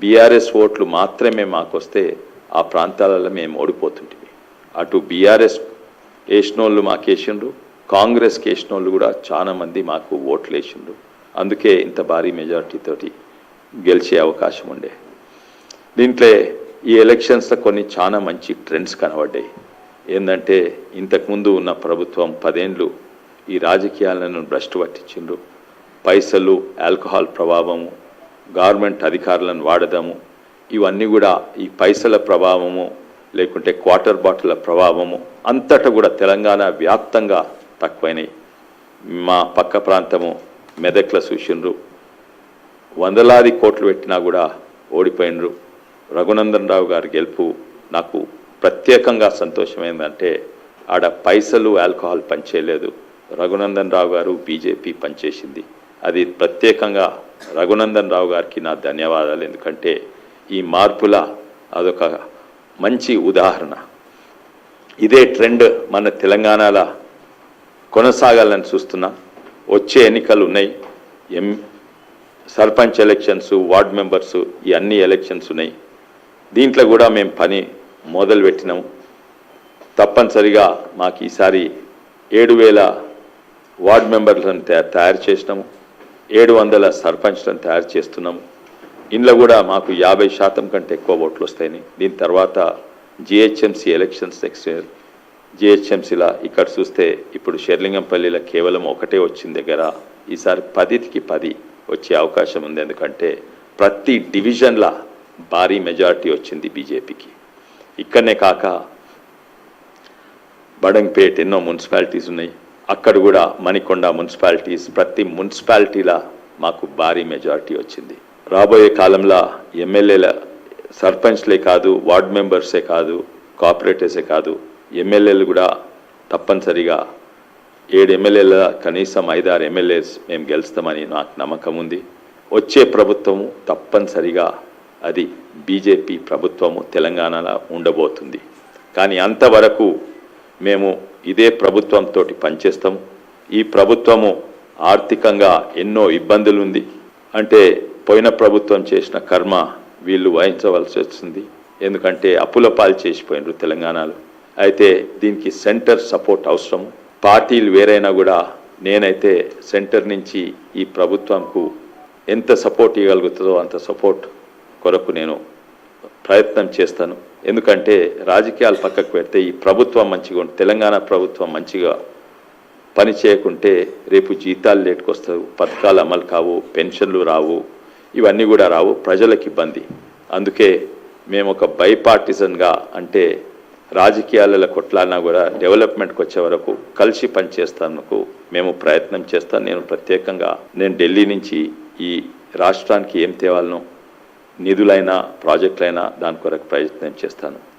BRS ఓట్లు మాత్రమే మాకు వస్తే ఆ ప్రాంతాలలో మేము ఓడిపోతుంటివి అటు బీఆర్ఎస్ వేసినోళ్ళు మాకు వేసిండ్రు కాంగ్రెస్కి వేసినోళ్ళు కూడా చాలా మంది మాకు ఓట్లు వేసిండ్రు. అందుకే ఇంత భారీ మెజారిటీతోటి గెలిచే అవకాశం ఉండే. దీంట్లో ఈ ఎలక్షన్స్లో కొన్ని చాలా మంచి ట్రెండ్స్ కనబడ్డాయి. ఏంటంటే ఇంతకుముందు ఉన్న ప్రభుత్వం పదేండ్లు ఈ రాజకీయాలను భ్రష్టు పట్టించిండ్రు. పైసలు ఆల్కహాల్ ప్రభావము గవర్నమెంట్ అధికారులను వాడదాము. ఇవన్నీ కూడా ఈ పైసల ప్రభావము లేకుంటే క్వార్టర్ బాటిల్ ప్రభావము అంతటా కూడా తెలంగాణ వ్యాప్తంగా తక్కువైనాయి. మా పక్క ప్రాంతము మెదక్ల చూసిండ్రు. వందలాది కోట్లు పెట్టినా కూడా ఓడిపోయినరు రఘునందన్ రావు గారి గెలుపు నాకు ప్రత్యేకంగా సంతోషమైందంటే ఆడ పైసలు ఆల్కహాల్ పనిచేయలేదు. రఘునందన్ రావు గారు బీజేపీ పనిచేసింది. అది ప్రత్యేకంగా రఘునందన్ రావు గారికి నా ధన్యవాదాలు. ఎందుకంటే ఈ మార్పుల అదొక మంచి ఉదాహరణ. ఇదే ట్రెండ్ మన తెలంగాణలో కొనసాగాలని చూస్తున్నా. వచ్చే ఎన్నికలు ఉన్నాయి. ఎం సర్పంచ్ ఎలక్షన్స్ వార్డ్ మెంబర్స్ ఈ అన్ని ఎలక్షన్స్ ఉన్నాయి. దీంట్లో కూడా మేము పని మొదలుపెట్టినాము తప్పనిసరిగా మాకు ఈసారి ఏడు వేల వార్డ్ మెంబర్లను తయారు చేసినాము. ఏడు వందల సర్పంచ్లను తయారు చేస్తున్నాము. ఇంట్లో కూడా మాకు యాభై శాతం కంటే ఎక్కువ ఓట్లు వస్తాయని. దీని తర్వాత జిహెచ్ఎంసీ ఎలక్షన్స్ నెక్స్ట్ ఇయర్. జిహెచ్ఎంసీలా ఇక్కడ చూస్తే ఇప్పుడు షెర్లింగంపల్లిలో కేవలం ఒకటే వచ్చిన దగ్గర ఈసారి పదికి పది వచ్చే అవకాశం ఉంది. ఎందుకంటే ప్రతి డివిజన్లా భారీ మెజారిటీ వచ్చింది బీజేపీకి. ఇక్కడనే కాక బడంగ్పేట్ ఎన్నో మున్సిపాలిటీస్ ఉన్నాయి. అక్కడ కూడా మణికొండ మున్సిపాలిటీస్ ప్రతి మున్సిపాలిటీలా మాకు భారీ మెజారిటీ వచ్చింది. రాబోయే కాలంలో ఎమ్మెల్యేల సర్పంచ్లే కాదు వార్డ్ మెంబర్సే కాదు కోఆపరేటివ్సే కాదు ఎమ్మెల్యేలు కూడా తప్పనిసరిగా ఏడు ఎమ్మెల్యేల కనీసం ఐదారు ఎమ్మెల్యేస్ మేము గెలుస్తామని నాకు నమ్మకం ఉంది. వచ్చే ప్రభుత్వము తప్పనిసరిగా అది బీజేపీ ప్రభుత్వము తెలంగాణలో ఉండబోతుంది. కానీ అంతవరకు మేము ఇదే ప్రభుత్వంతో పనిచేస్తాము ఈ ప్రభుత్వము ఆర్థికంగా ఎన్నో ఇబ్బందులు ఉంది అంటే పోయిన ప్రభుత్వం చేసిన కర్మ వీళ్ళు వహించవలసి వచ్చింది. ఎందుకంటే అప్పుల పాలు చేసిపోయినారు తెలంగాణలో. అయితే దీనికి సెంటర్ సపోర్ట్ అవసరం పార్టీలు వేరైనా కూడా నేనైతే సెంటర్ నుంచి ఈ ప్రభుత్వంకు ఎంత సపోర్ట్ ఇవ్వగలుగుతుందో అంత సపోర్ట్ కొరకు నేను ప్రయత్నం చేస్తాను. ఎందుకంటే రాజకీయాలు పక్కకు పెడితే ఈ ప్రభుత్వం మంచిగా ఉంటుంది తెలంగాణ ప్రభుత్వం మంచిగా పని చేయకుంటే రేపు జీతాలు లేటుకొస్తావు పథకాలు అమలు కావు పెన్షన్లు రావు ఇవన్నీ కూడా రావు ప్రజలకు ఇబ్బంది. అందుకే మేము ఒక బైపార్టిజన్గా అంటే రాజకీయాలలో కొట్లాడినా కూడా డెవలప్మెంట్కి వచ్చే వరకు కలిసి పనిచేస్తాను మేము ప్రయత్నం చేస్తాను నేను ప్రత్యేకంగా నేను ఢిల్లీ నుంచి ఈ రాష్ట్రానికి ఏం తేవాలను నిధులైనా ప్రాజెక్టులైనా దాని కొరకు ప్రయత్నం చేస్తాను.